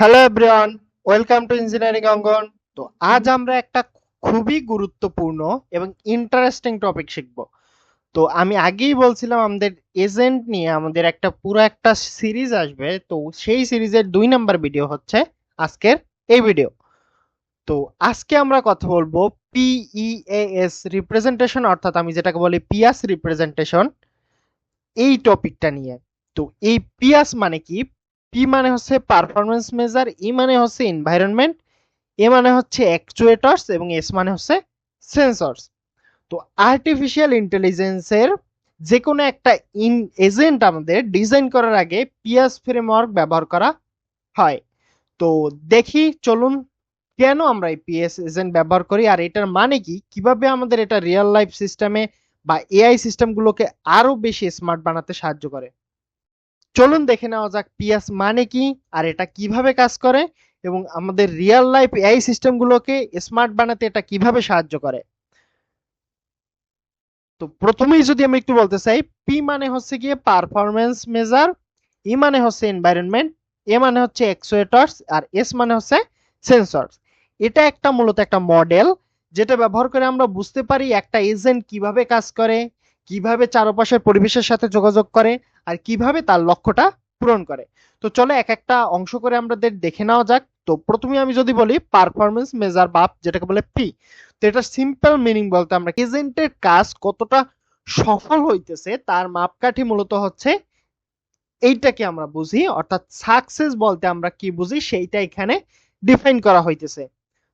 Hello everyone welcome to engineering Angan তো আজ আমরা একটা খুবই গুরুত্বপূর্ণ এবং ইন্টারেস্টিং টপিক শিখব। তো আমি আগেই বলছিলাম আমাদের এজেন্ট নিয়ে আমাদের একটা পুরো একটা সিরিজ আসবে। তো সেই সিরিজের দুই নাম্বার ভিডিও হচ্ছে আজকের এই ভিডিও তো আজকে আমরা কথা বলব পিইএএস রিপ্রেজেন্টেশন অর্থাৎ আমি যেটাকে বলি পিয়াস রিপ্রেজেন্টেশন এই টপিকটা নিয়ে। তো এই পিয়াস মানে কি? পি মানে হচ্ছে পারফরমেন্স মেজার ই মানে হচ্ছে এনভায়রনমেন্ট এ মানে হচ্ছে অ্যাকচুয়েটরস এবং এস মানে হচ্ছে সেন্সরস তো আর্টিফিশিয়াল ইন্টেলিজেন্সের যে কোনো একটা ইন এজেন্ট আমাদের ডিজাইন করার আগে পিয়াস ফ্রেমওয়ার্ক ব্যবহার করা হয়। তো দেখি, চলুন কেন আমরা এই পিএস এজেন্ট ব্যবহার করি আর এটার মানে কি? কীভাবে আমাদের এটা রিয়েল লাইফ সিস্টেমে বা এআই সিস্টেমগুলোকে আরও বেশি স্মার্ট বানাতে সাহায্য করে? চলুন দেখে নেওয়া যাক পিয়াস মানে কি, আর এটা কীভাবে কাজ করে, এবং আমাদের রিয়েল লাইফ এআই সিস্টেমগুলোকে স্মার্ট বানাতে এটা কীভাবে সাহায্য করে। তো প্রথমেই যদি আমি একটু বলতে চাই পি মানে হচ্ছে গিয়ে পারফরমেন্স মেজার ই মানে হচ্ছে এনভায়রনমেন্ট এ মানে হচ্ছে অ্যাকচুয়েটরস আর এস মানে হচ্ছে সেন্সরস এটা একটা মূলত একটা মডেল যেটা ব্যবহার করে আমরা বুঝতে পারি একটা এজেন্ট কীভাবে কাজ করে, কীভাবে চারপাশের পরিবেশের সাথে যোগাযোগ করে আর কীভাবে তার লক্ষ্যটা পূরণ করে। তো চলো এক একটা অংশ করে আমাদের দেখে নেওয়া যাক। তো প্রথমে আমি যদি বলি পারফরমেন্স মেজার বাপ যেটাকে বলে পি তো এটা সিম্পল মিনিং বলতে আমরা এজেন্টের কাজ কতটা সফল হইতেছে তার মাপকাঠি মূলত হচ্ছে এইটাকে আমরা বুঝি। অর্থাৎ সাকসেস বলতে আমরা কি বুঝি সেইটা এখানে ডিফাইন করা হইতেছে।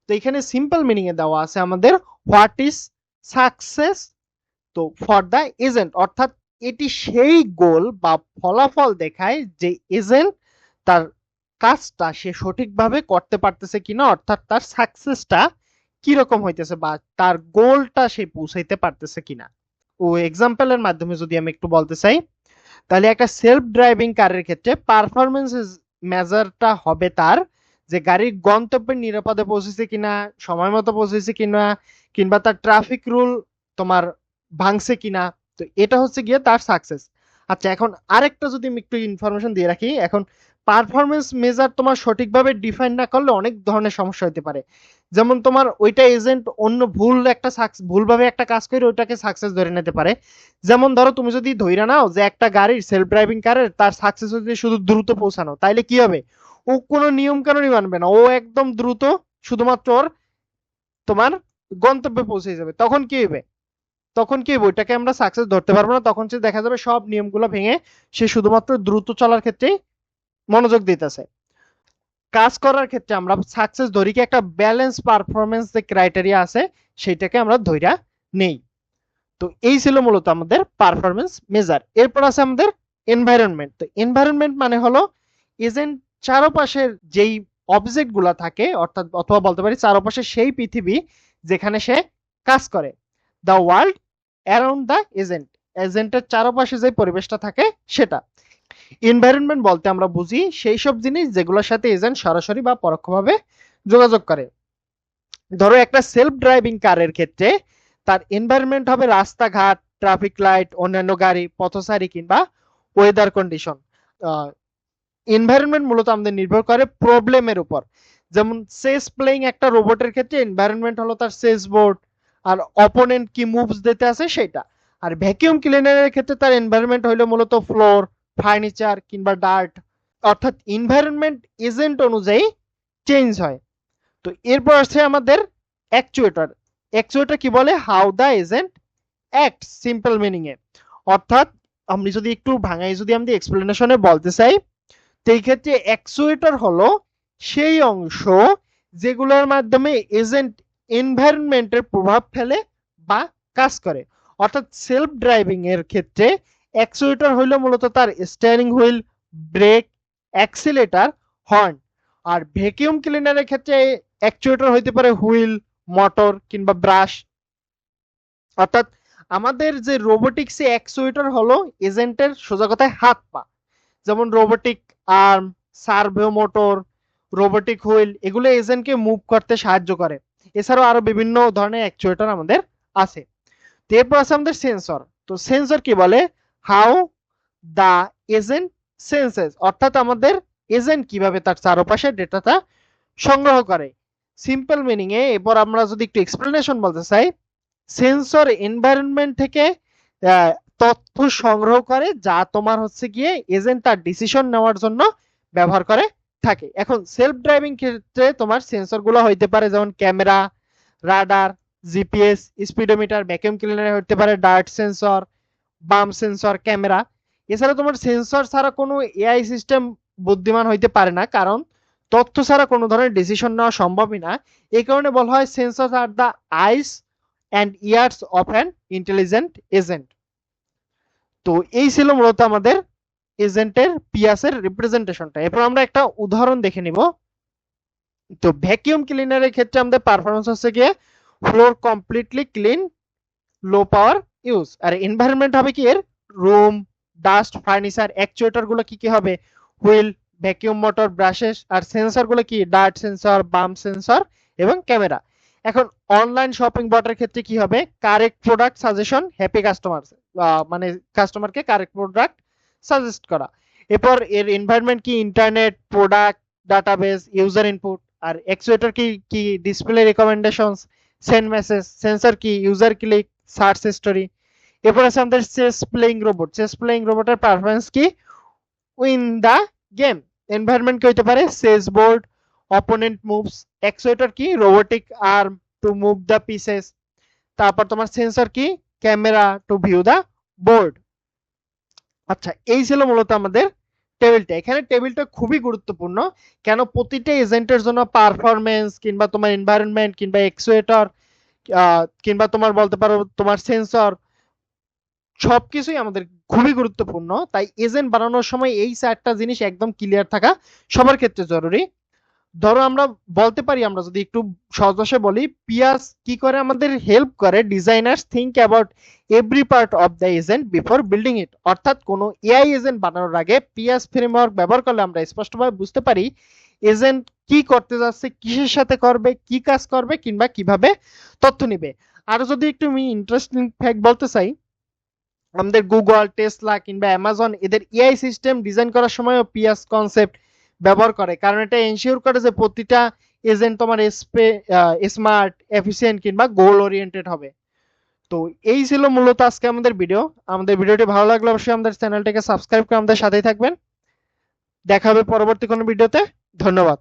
তো এখানে সিম্পল মিনিং এ দেওয়া আছে আমাদের হোয়াট ইজ সাকসেস তো ফর দ্য এজেন্ট অর্থাৎ এটি সেই গোল বা ফলাফল দেখায় যে এজেন্ট তার কাজটা সে সঠিকভাবে করতে পারতেছে কিনা, অর্থাৎ তার সাকসেসটা কীরকম হইতেছে বা তার গোলটা সে পৌঁছাইতে পারতেছে কিনা। ও এক্সাম্পলের মাধ্যমে যদি আমি একটু বলতে চাই, তাহলে একটা সেলফ ড্রাইভিং কারের ক্ষেত্রে পারফরমেন্স মেজারটা হবে তার যে গাড়ির গন্তব্যে নিরাপদে পৌঁছেছে কিনা, সময় মতো পৌঁছেছে কিনা, কিংবা তার ট্রাফিক রুল তোমার ভাঙছে কিনা। তো এটা হচ্ছে গিয়ে তার সাকসেস আচ্ছা এখন আরেকটা যদি আমি একটু ইনফরমেশন দিয়ে রাখি, এখন পারফরমেন্স মেজার তোমার সঠিকভাবে ডিফাইন না করলে অনেক ধরনের সমস্যা হতে পারে। যেমন তোমার ওইটা এজেন্ট অন্য ভুল একটা ভুলভাবে একটা কাজ করে ওইটাকে সাকসেস ধরে নিতে পারে। যেমন ধরো তুমি যদি ধইরা নাও যে একটা গাড়ির সেলফ ড্রাইভিং কারের তার সাকসেস হচ্ছে শুধু দ্রুত পৌঁছানো, তাইলে কি হবে? ও কোনো নিয়ম কানুনই মানবে না, ও একদম দ্রুত শুধুমাত্র তোমার গন্তব্যে পৌঁছে যাবে। তখন কি হবে তখন কি বইটাকে আমরা সাকসেস ধরতে পারব না। তখন সে দেখা যাবে সব নিয়মগুলো ভেঙে সে শুধুমাত্র দ্রুত চলার ক্ষেত্রেই মনোযোগ দিতেছে। কাজ করার ক্ষেত্রে আমরা সাকসেস ধরি কি একটা ব্যালেন্স পারফরমেন্স যে ক্রাইটেরিয়া আছে, সেইটাকে আমরা ধইরা নেই। তো এই ছিল মূলত আমাদের পারফরমেন্স মেজার এরপর আছে আমাদের এনভায়রনমেন্ট তো এনভায়রনমেন্ট মানে হলো এজেন্ট চারপাশের যেই অবজেক্টগুলা থাকে, অর্থাৎ অথবা বলতে পারি চারপাশে সেই পৃথিবী যেখানে সে কাজ করে। The world around the agent এজেন্টের চারপাশে যে পরিবেশটা থাকে, সেটা। এনভায়রনমেন্ট বলতে আমরা বুঝি সেই সব জিনিস যেগুলোর সাথে এজেন্ট সরাসরি বা পরোক্ষভাবে যোগাযোগ করে। ধরো একটা সেলফ ড্রাইভিং কারের ক্ষেত্রে তার এনভায়রনমেন্ট হবে রাস্তাঘাট ট্রাফিক লাইট অন্যান্য গাড়ি, পথচারী কিংবা ওয়েদার কন্ডিশন এনভায়রনমেন্ট মূলত আমাদের নির্ভর করে প্রবলেমের উপর। যেমন সেস প্লেইং একটা রোবটের ক্ষেত্রে এনভায়রনমেন্ট হলো তার সেস বোর্ড আর অপোনেন্ট কি মুভস দিতে আছে সেটা। আর ভ্যাকিউম ক্লিনারের ক্ষেত্রে তার এনভায়রনমেন্ট হইল মূলত ফ্লোর ফার্নিচার কিংবা ডার্ট অর্থাৎ এনভায়রনমেন্ট এজেন্ট অনুযায়ী চেঞ্জ হয়। তো এরপর আছে আমাদের অ্যাকচুয়েটর অ্যাকচুয়েটর কি বলে? How the agent act simple meaning এ অর্থাৎ আমি যদি একটু ভাঙাই, যদি আমি এক্সপ্লেনেশনে বলতে চাই, তো এই ক্ষেত্রে অ্যাকচুয়েটর হলো সেই অংশ যেগুলোর মাধ্যমে এজেন্ট এনভায়রনমেন্টের প্রভাব ফেলে বা কাজ করে। অর্থাৎ সেলফ ড্রাইভিং এর ক্ষেত্রে অ্যাকচুয়েটর হইল মূলত তার steering wheel brake accelerator horn আর ভ্যাকিউম ক্লিনারের ক্ষেত্রে অ্যাকচুয়েটর হইতে পারে হুইল মোটর কিংবা ব্রাশ অর্থাৎ আমাদের যে রোবোটিক্সে অ্যাকচুয়েটর হলো এজেন্টের সোজা কথায় হাত পা। যেমন robotic arm servo motor robotic wheel এগুলো এজেন্টকে মুভ করতে সাহায্য করে। এছাড়াও আরও বিভিন্ন ধরনের অ্যাকচুয়েটর আমাদের আছে। তো এরপর আছে আমাদের সেন্সর তো সেন্সর কি বলে? হাউ দা এজেন্ট সেন্সেস অর্থাৎ আমাদের এজেন্ট কীভাবে তার চারপাশে ডেটাটা সংগ্রহ করে। সিম্পল মিনিং এ এরপর আমরা যদি একটু এক্সপ্লেনেশন বলতে চাই সেন্সর এনভায়রনমেন্ট থেকে তথ্য সংগ্রহ করে যা তোমার হচ্ছে গিয়ে এজেন্ট তার ডিসিশন নেওয়ার জন্য ব্যবহার করে। থাকে। এখন সেলফ ড্রাইভিং ক্ষেত্রে তোমার সেন্সরগুলো হইতে পারে যেমন camera radar GPS speedometer vacuum cleaner হতে পারে dirt sensor bump sensor camera এছাড়া তোমার সেন্সর ছাড়া কোনো এআই সিস্টেম বুদ্ধিমান হইতে পারে না, কারণ তথ্য ছাড়া কোনো ধরনের ডিসিশন নেওয়া সম্ভবই না। এই কারণে বলা হয় sensor R the eyes and ears of an intelligent agent তো এই ছিল মূলত আমাদের এজেন্টের পিয়াসের রিপ্রেজেন্টেশনটা এরপর আমরা একটা উদাহরণ দেখে নিব। তো ভ্যাকিউম ক্লিনারের ক্ষেত্রে আমাদের পারফরমেন্স হচ্ছে গিয়ে floor completely clean low power use আর এনভায়রনমেন্ট হবে কি এর? রুম ডাস্ট ফার্নিচার অ্যাকচুয়েটরগুলো কি কি হবে? হুইল ভ্যাকিউম মোটর ব্রাশেস আর সেন্সরগুলো কি? ডার্ট সেন্সর বাম সেন্সর এবং ক্যামেরা এখন অনলাইন শপিং বটের ক্ষেত্রে কি হবে? Correct product suggestion happy customer মানে কাস্টমারকে কারেক্ট প্রোডাক্ট সাজেস্ট করা। এরপর এর এনভায়রনমেন্ট কি? Internet product database user input আর অ্যাকচুয়েটর কি? কি? Display recommendations send message sensor কি? ইউজার ক্লিক সার্চ হিস্টোরি এরপর আছে আমাদের chess playing robot chess playing রোবটের পারফরমেন্স কি? উইন দা গেম এনভায়রনমেন্ট কি হতে পারে? Chess board opponent moves actuator কি? Robotic arm to move the pieces তারপর তোমার সেন্সর কি? Camera to view the board আচ্ছা এই ছিল মূলত আমাদের টেবিলটা এখানে টেবিলটা খুবই গুরুত্বপূর্ণ। কেন প্রতিটা এজেন্টের জন্য পারফরমেন্স কিংবা তোমার এনভায়রনমেন্ট কিংবা এক্সুয়েটর কিংবা তোমার বলতে পারো তোমার সেন্সর সবকিছুই আমাদের খুবই গুরুত্বপূর্ণ। তাই এজেন্ট বানানোর সময় এই চারটা জিনিস একদম ক্লিয়ার থাকা সবার ক্ষেত্রে জরুরি। ধরো আমরা বলতে পারি, আমরা যদি একটু সহজ ভাষায় বলি পিয়াস কি করে আমাদের হেল্প করে designers think about every part of the agent before building it অর্থাৎ কোনো এআই এজেন্ট বানানোর আগে পিয়াস ফ্রেমওয়ার্ক ব্যবহার করলে আমরা স্পষ্টভাবে বুঝতে পারি এজেন্ট কি করতে যাচ্ছে, কিসের সাথে করবে, কি কাজ করবে কিংবা কীভাবে তথ্য নিবে? আর যদি একটু আমি ইন্টারেস্টিং ফ্যাক্ট বলতে চাই, আমাদের গুগল টেসলা কিংবা অ্যামাজন এদের এআই সিস্টেম ডিজাইন করার সময়ও পিয়াস কনসেপ্ট ব্যবহার করে। কারণ এটা এনশিওর করে যে প্রতিটা এজেন্ট তোমার স্মার্ট এফিসিয়েন্ট কিংবা গোল ওরিয়েন্টেড হবে। তো এই ছিল মূলত আজকে আমাদের ভিডিও আমাদের ভিডিওটি ভালো লাগলে অবশ্যই আমাদের চ্যানেলটাকে সাবস্ক্রাইব করে আমাদের সাথেই থাকবেন। দেখা হবে পরবর্তী কোনো ভিডিওতে ধন্যবাদ।